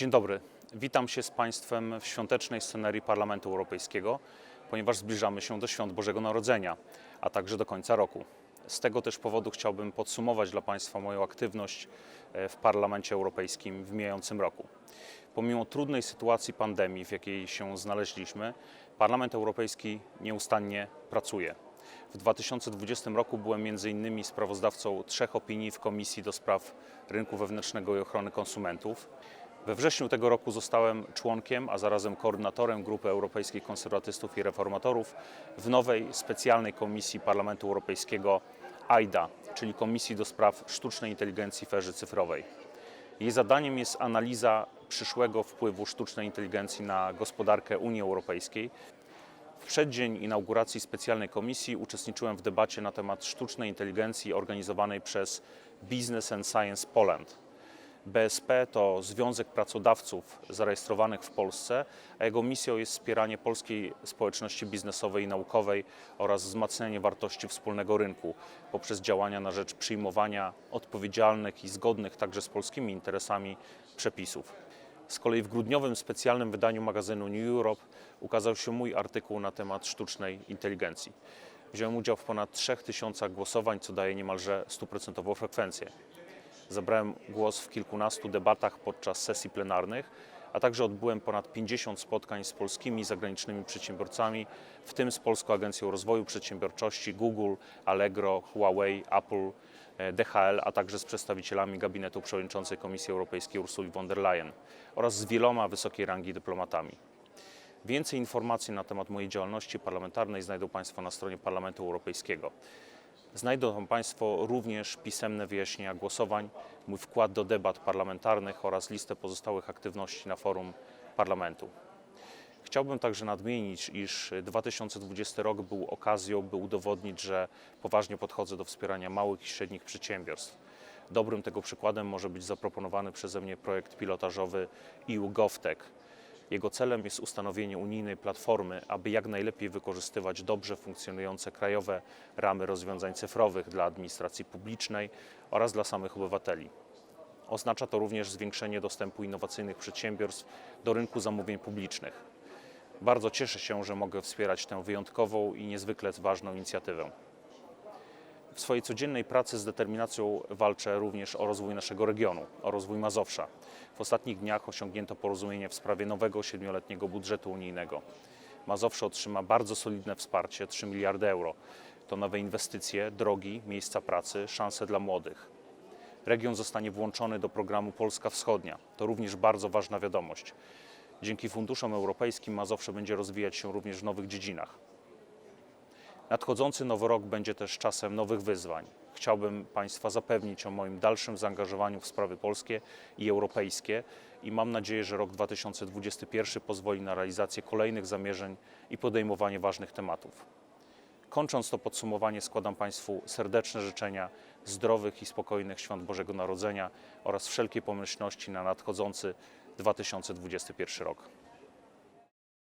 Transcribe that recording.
Dzień dobry. Witam się z Państwem w świątecznej scenerii Parlamentu Europejskiego, ponieważ zbliżamy się do świąt Bożego Narodzenia, a także do końca roku. Z tego też powodu chciałbym podsumować dla Państwa moją aktywność e, w Parlamencie Europejskim w mijającym roku. Pomimo trudnej sytuacji pandemii, w jakiej się znaleźliśmy, Parlament Europejski nieustannie pracuje. W 2020 roku byłem innymi sprawozdawcą trzech opinii w Komisji do Spraw Rynku Wewnętrznego i Ochrony Konsumentów. We wrześniu tego roku zostałem członkiem, a zarazem koordynatorem Grupy Europejskich Konserwatystów i Reformatorów w nowej specjalnej Komisji Parlamentu Europejskiego AIDA, czyli Komisji do Spraw Sztucznej Inteligencji w erze cyfrowej. Jej zadaniem jest analiza przyszłego wpływu sztucznej inteligencji na gospodarkę Unii Europejskiej. W przeddzień inauguracji specjalnej komisji uczestniczyłem w debacie na temat sztucznej inteligencji organizowanej przez Business and Science Poland. BSP to Związek Pracodawców zarejestrowanych w Polsce, a jego misją jest wspieranie polskiej społeczności biznesowej i naukowej oraz wzmacnianie wartości wspólnego rynku poprzez działania na rzecz przyjmowania odpowiedzialnych i zgodnych także z polskimi interesami przepisów. Z kolei w grudniowym specjalnym wydaniu magazynu New Europe ukazał się mój artykuł na temat sztucznej inteligencji. Wziąłem udział w ponad 3000 głosowań, co daje niemalże stuprocentową frekwencję. Zabrałem głos w kilkunastu debatach podczas sesji plenarnych, a także odbyłem ponad 50 spotkań z polskimi i zagranicznymi przedsiębiorcami, w tym z Polską Agencją Rozwoju Przedsiębiorczości, Google, Allegro, Huawei, Apple, e, DHL, a także z przedstawicielami gabinetu przewodniczącej Komisji Europejskiej Ursuli von der Leyen oraz z wieloma wysokiej rangi dyplomatami. Więcej informacji na temat mojej działalności parlamentarnej znajdą Państwo na stronie Parlamentu Europejskiego. Znajdą Państwo również pisemne wyjaśnienia głosowań, mój wkład do debat parlamentarnych oraz listę pozostałych aktywności na forum parlamentu. Chciałbym także nadmienić, iż 2020 rok był okazją, by udowodnić, że poważnie podchodzę do wspierania małych i średnich przedsiębiorstw. Dobrym tego przykładem może być zaproponowany przeze mnie projekt pilotażowy EU GovTech. Jego celem jest ustanowienie unijnej platformy, aby jak najlepiej wykorzystywać dobrze funkcjonujące krajowe ramy rozwiązań cyfrowych dla administracji publicznej oraz dla samych obywateli. Oznacza to również zwiększenie dostępu innowacyjnych przedsiębiorstw do rynku zamówień publicznych. Bardzo cieszę się, że mogę wspierać tę wyjątkową i niezwykle ważną inicjatywę. W swojej codziennej pracy z determinacją walczę również o rozwój naszego regionu, o rozwój Mazowsza. W ostatnich dniach osiągnięto porozumienie w sprawie nowego siedmioletniego budżetu unijnego. Mazowsze otrzyma bardzo solidne wsparcie 3 miliardy euro. To nowe inwestycje, drogi, miejsca pracy, szanse dla młodych. Region zostanie włączony do programu Polska Wschodnia. To również bardzo ważna wiadomość. Dzięki funduszom europejskim Mazowsze będzie rozwijać się również w nowych dziedzinach. Nadchodzący nowy rok będzie też czasem nowych wyzwań. Chciałbym Państwa zapewnić o moim dalszym zaangażowaniu w sprawy polskie i europejskie i mam nadzieję, że rok 2021 pozwoli na realizację kolejnych zamierzeń i podejmowanie ważnych tematów. Kończąc to podsumowanie, składam Państwu serdeczne życzenia zdrowych i spokojnych świąt Bożego Narodzenia oraz wszelkiej pomyślności na nadchodzący 2021 rok.